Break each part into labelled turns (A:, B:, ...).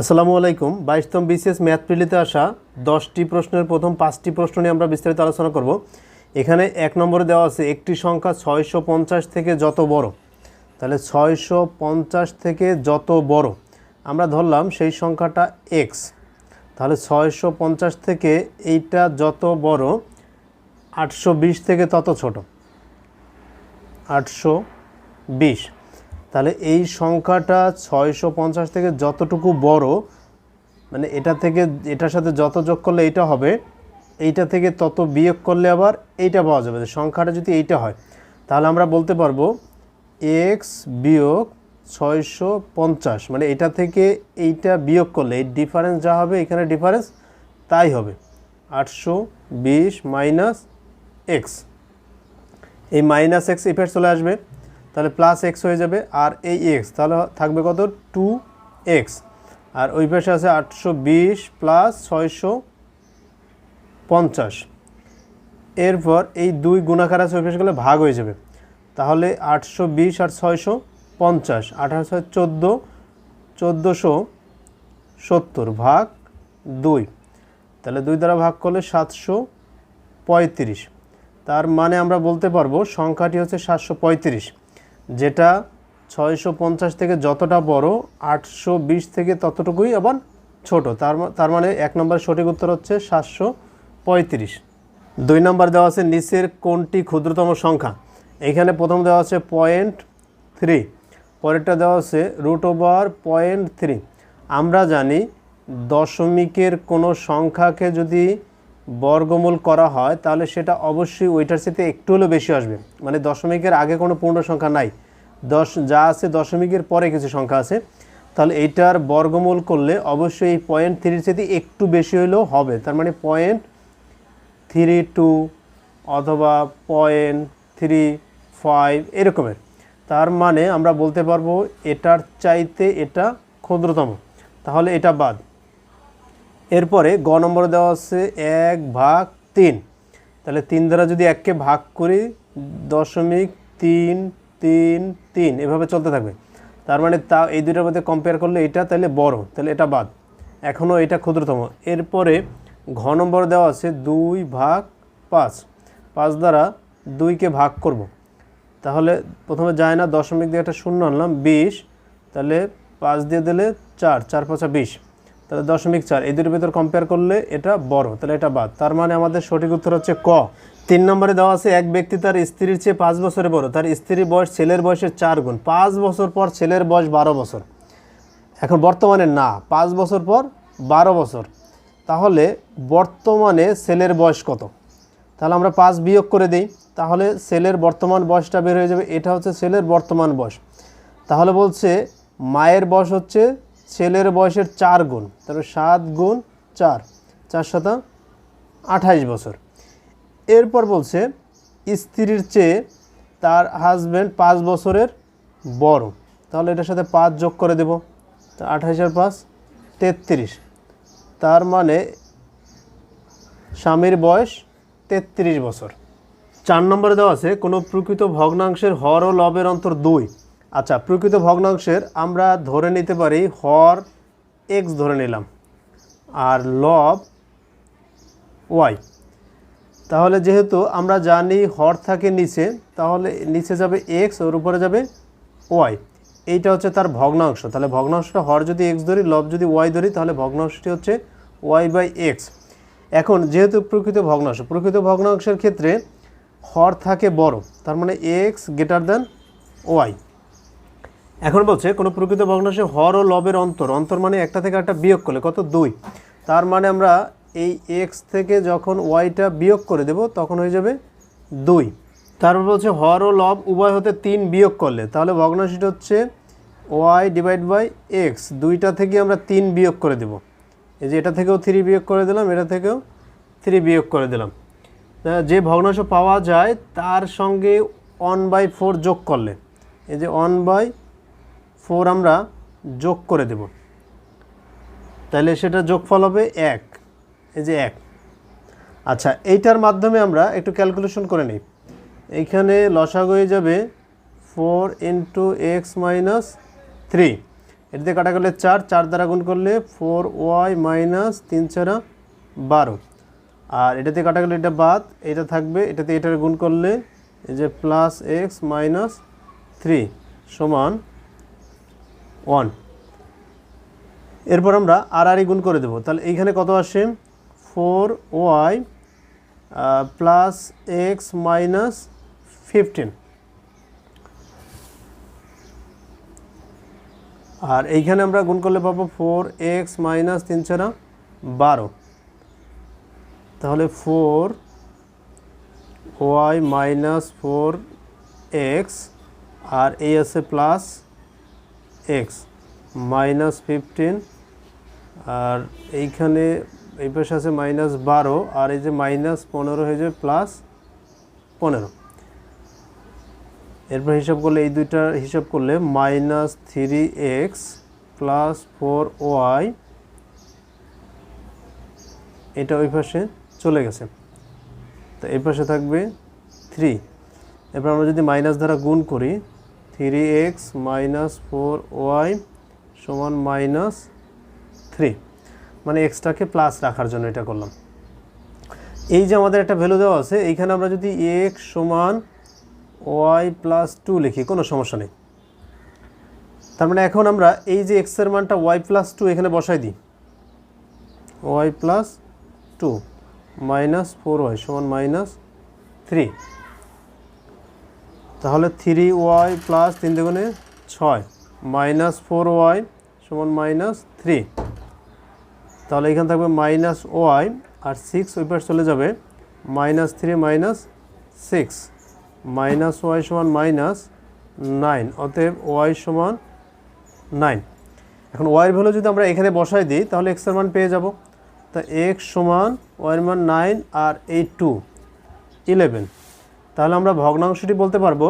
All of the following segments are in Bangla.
A: আসসালামু আলাইকুম। বাইশতম বিসিএস ম্যাথ প্রিলিতে আসা দশটি প্রশ্নের প্রথম পাঁচটি প্রশ্ন নিয়ে আমরা বিস্তারিত আলোচনা করব। এখানে এক নম্বরে দেওয়া আছে, একটি সংখ্যা ছয়শো পঞ্চাশ থেকে যত বড়। তাহলে ছয়শো পঞ্চাশ থেকে যত বড়। আমরা ধরলাম সেই সংখ্যাটা এক্স তাহলে ছয়শো পঞ্চাশ থেকে এইটা যত বড়, আটশো বিশ থেকে তত ছোট। আটশো বিশ। তাহলে এই সংখ্যাটা ছয়শো পঞ্চাশ থেকে যতটুকু বড় মানে এটা থেকে, এটার সাথে যত যোগ করলে এইটা হবে, এইটা থেকে তত বিয়োগ করলে আবার এইটা পাওয়া যাবে। সংখ্যাটা যদি এইটা হয়, তাহলে আমরা বলতে পারব এক্স বিয়োগ ছয়শো পঞ্চাশ মানে এটা থেকে এইটা বিয়োগ করলে, এই ডিফারেন্স যা হবে, এখানে ডিফারেন্স তাই হবে। আটশো বিশ মাইনাস এক্স, এই মাইনাস এক্স ইফেক্ট চলে আসবে। তাহলে প্লাস এক্স হয়ে যাবে আর এই এক্স তাহলে থাকবে কত? টু এক্স আর ওই পাশে আছে আটশো বিশ প্লাস ছয়শো পঞ্চাশ। এরপর এই দুই গুণাকার আছে, ওই পাশে গেলে ভাগ হয়ে যাবে। তাহলে আটশো বিশ আর ছয়শো পঞ্চাশ, আঠারোশো চোদ্দ, চোদ্দোশো সত্তর ভাগ দুই। তাহলে দুই দ্বারা ভাগ করলে সাতশো পঁয়ত্রিশ। তার মানে আমরা বলতে পারব, সংখ্যাটি হচ্ছে সাতশো পঁয়ত্রিশ। যেটা ছয়শো পঞ্চাশ থেকে যতটা বড়, আটশো বিশ থেকে ততটুকুই আবার ছোট। তার তার মানে এক নম্বর সঠিক উত্তর হচ্ছে সাতশো পঁয়ত্রিশ। দুই নম্বর দেওয়া আছে নিচের কোনটি ক্ষুদ্রতম সংখ্যা? এখানে প্রথম দেওয়া আছে পয়েন্ট থ্রি, পরেরটা দেওয়া আছে রুট ওভার পয়েন্ট থ্রি। আমরা জানি দশমিকের কোনো সংখ্যাকে যদি বর্গমূল করা হয়, তাহলে সেটা অবশ্যই ওইটার সাথে একটু হলেও বেশি আসবে। মানে দশমিকের আগে কোনো পূর্ণ সংখ্যা নাই। দশ, যা আছে দশমিকের পরে কিছু সংখ্যা আছে। তাহলে এইটার বর্গমূল করলে অবশ্যই এই পয়েন্ট থ্রির সাথে একটু বেশি হলেও হবে। তার মানে পয়েন্ট থ্রি টু অথবা পয়েন্ট থ্রি ফাইভ এরকমের। তার মানে আমরা বলতে পারব এটার চাইতে এটা ক্ষুদ্রতম। তাহলে এটা বাদ। এরপরে গ নম্বরে দেওয়া আছে এক ভাগ তিন। তাহলে তিন দ্বারা যদি এককে ভাগ করি, দশমিক তিন তিন তিন, এভাবে চলতে থাকবে। তার মানে তা, এই দুইটার মধ্যে কম্পেয়ার করলে এটা তাহলে বড়, তাহলে এটা বাদ। এখনও এটা ক্ষুদ্রতম। এরপরে ঘ নম্বর দেওয়া আছে দুই ভাগ পাঁচ। পাঁচ দ্বারা দুইকে ভাগ করব। তাহলে প্রথমে যায় না, দশমিক দিয়ে একটা শূন্য আনলাম, বিশ। তাহলে পাঁচ দিয়ে দিলে চার চার পাঁচা বিশ। তাহলে দশমিক চার, এই দুটোর ভিতর কম্পেয়ার করলে এটা বড়, তাহলে এটা বাদ। তার মানে আমাদের সঠিক উত্তর হচ্ছে ক। তিন নম্বরে দেওয়া আছে, এক ব্যক্তি তার স্ত্রীর চেয়ে পাঁচ বছরে বড়। তার স্ত্রীর বয়স ছেলের বয়সের চার গুণ। পাঁচ বছর পর ছেলের বয়স বারো বছর। এখন বর্তমানে না, পাঁচ বছর পর বারো বছর। তাহলে বর্তমানে ছেলের বয়স কত? তাহলে আমরা পাঁচ বিয়োগ করে দিই, তাহলে ছেলের বর্তমান বয়সটা বের হয়ে যাবে, এটা হচ্ছে ছেলের বর্তমান বয়স। তাহলে বলছে মায়ের বয়স হচ্ছে ছেলের বয়সের চার গুণ তাহলে সাত গুণ চার চার শতা আঠাইশ বছর। এরপর বলছে, স্ত্রীর চেয়ে তার হাজব্যান্ড পাঁচ বছরের বড়। তাহলে এটার সাথে পাঁচ যোগ করে দেব, তা আঠাইশের পাঁচ, তেত্রিশ। তার মানে স্বামীর বয়স তেত্রিশ বছর। চার নম্বরে দেওয়া আছে, কোনো প্রকৃত ভগ্নাংশের হর ও লবের অন্তর দুই। আচ্ছা প্রকৃত ভগ্নাংশের আমরা ধরে নিতে পারি হর এক্স ধরে নিলাম, আর লব ওয়াই তাহলে যেহেতু আমরা জানি হর থাকে নিচে, তাহলে নিচে যাবে এক্স ওর উপরে যাবে ওয়াই এইটা হচ্ছে তার ভগ্নাংশ। তাহলে ভগ্নাংশটা হর যদি এক্স ধরি, লব যদি ওয়াই ধরি, তাহলে ভগ্নাংশটি হচ্ছে ওয়াই বাই এক্স এখন যেহেতু প্রকৃত ভগ্নাংশ, প্রকৃত ভগ্নাংশের ক্ষেত্রে হর থাকে বড়, তার মানে এক্স গ্রেটার দেন ওয়াই এখন বলছে, কোনো প্রকৃত ভগ্নাংশে হর ও লবের অন্তর অন্তর মানে একটা থেকে একটা বিয়োগ করলে কত? দুই। তার মানে আমরা এই এক্স থেকে যখন ওয়াইটা বিয়োগ করে দেব, তখন হয়ে যাবে দুই। তারপর বলছে, হর ও লব উভয় হতে তিন বিয়োগ করলে, তাহলে ভগ্নাংশটি হচ্ছে ওয়াই ডিভাইড বাই এক্স দুইটা থেকে আমরা তিন বিয়োগ করে দেব। এই যে এটা থেকেও থ্রি বিয়োগ করে দিলাম, এটা থেকেও থ্রি বিয়োগ করে দিলাম। যে ভগ্নাংশ পাওয়া যায়, তার সঙ্গে ওয়ান বাই ফোর যোগ করলে, এই যে ওয়ান বাই ফোর আমরা যোগ করে দেব। তাহলে সেটা যোগফল হবে এক। এই যে এক। আচ্ছা এইটার মাধ্যমে আমরা একটু ক্যালকুলেশন করে নিই। এইখানে লসাগু হয়ে যাবে four into x minus three. এটাতে কাটা গেলে চার চার দ্বারা গুণ করলে ফোর ওয়াই মাইনাস তিন চারা বারো। আর এটাতে কাটা গেলে এটা বাদ, এটা থাকবে, এটাতে এটার গুণ করলে এই যে প্লাস এক্স মাইনাস থ্রি সমান ওয়ান। এরপর আমরা আর আরই গুণ করে দেবো। তাহলে এইখানে কত আসে? Four y plus x minus fifteen. আর এইখানে আমরা গুণ করলে পাবো ফোর এক্স মাইনাস তিন চারা বারো। তাহলে four y minus four x, আর এই আছে প্লাস এক্স মাইনাস ফিফটিন আর এইখানে এই পাশে আছে মাইনাস বারো, আর এই যে মাইনাস পনেরো হয়ে যাবে প্লাস পনেরো। এরপর হিসাব করলে এই দুইটার হিসাব করলে minus three x plus four y এটা ওই পাশে চলে গেছে। তো এই পাশে থাকবে থ্রি এরপর আমরা যদি মাইনাস দ্বারা গুণ করি three x minus four y সমান মাইনাস থ্রি। মানে এক্সটাকে প্লাস রাখার জন্য এটা করলাম। এই যে আমাদের একটা ভ্যালু দেওয়া আছে, এইখানে আমরা যদি এক্স সমান ওয়াই প্লাস টু লিখি, কোনো সমস্যা নেই। তার মানে এখন আমরা এই যে এক্সের মানটা ওয়াই প্লাস টু এখানে বসাই দিই। Y plus two minus four y সমান মাইনাস থ্রি। তাহলে থ্রি ওয়াই প্লাস তিন দুগুণে ছয় মাইনাস ফোর ওয়াই সমান মাইনাস থ্রি তাহলে এখানে থাকবে মাইনাস ওয়াই আর সিক্স ওই পাশ চলে যাবে minus three minus six minus y সমান মাইনাস নাইন অতএব ওয়াই সমান নাইন এখন ওয়াইয়ের ভ্যালু যদি আমরা এখানে বসাই দিই, তাহলে এক্সের মান পেয়ে যাব। তা এক্স সমান ওয়াইয়ের মান নাইন আর এই টু ইলেভেন তাহলে আমরা ভগ্নাংশটি বলতে পারব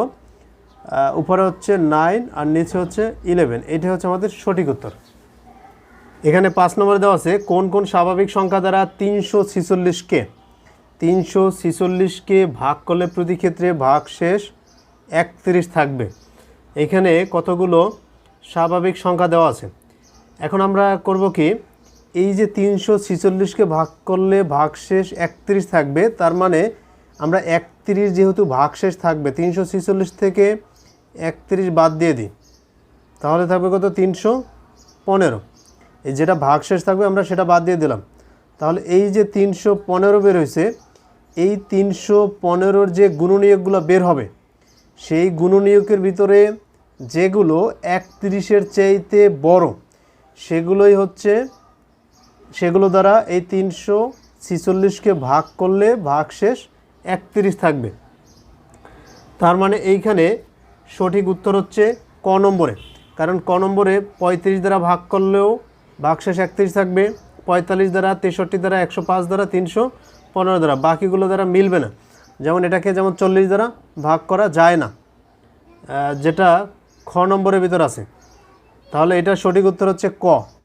A: উপরে হচ্ছে নাইন আর নিচে হচ্ছে ইলেভেন এটা হচ্ছে আমাদের সঠিক উত্তর। এখানে পাঁচ নম্বরে দেওয়া আছে, কোন কোন স্বাভাবিক সংখ্যা দ্বারা তিনশো ছিচল্লিশকে তিনশো ছিচল্লিশকে ভাগ করলে প্রতি ক্ষেত্রে ভাগ শেষ একত্রিশ থাকবে। এখানে কতগুলো স্বাভাবিক সংখ্যা দেওয়া আছে? এখন আমরা করব কি, এই যে তিনশো ছিচল্লিশকে ভাগ করলে ভাগশেষ একত্রিশ থাকবে, তার মানে আমরা একত্রিশ যেহেতু ভাগশেষ থাকবে, তিনশো ছিচল্লিশ থেকে একত্রিশ বাদ দিয়ে দিই। তাহলে থাকবে কত? তিনশো পনেরো। এই যেটা ভাগশেষ থাকবে, আমরা সেটা বাদ দিয়ে দিলাম। তাহলে এই যে তিনশো পনেরো বের হয়েছে, এই তিনশো পনেরোর যে গুণনীয়কগুলো বের হবে, সেই গুণনীয়কের ভিতরে যেগুলো একত্রিশের চাইতে বড়, সেগুলোই হচ্ছে, সেগুলো দ্বারা এই তিনশো ছিচল্লিশকে ভাগ করলে ভাগশেষ একত্রিশ থাকবে। তার মানে এইখানে সঠিক উত্তর হচ্ছে ক নম্বরে। কারণ ক নম্বরে পঁয়ত্রিশ দ্বারা ভাগ করলেও ভাগশেষ একত্রিশ থাকবে, পঁয়তাল্লিশ দ্বারা তেষট্টি দ্বারা একশো পাঁচ দ্বারা তিনশো পনেরো দ্বারা, বাকিগুলো দ্বারা মিলবে না। যেমন এটাকে যেমন চল্লিশ দ্বারা ভাগ করা যায় না যেটা খ নম্বরের ভিতর আছে। তাহলে এটার সঠিক উত্তর হচ্ছে ক।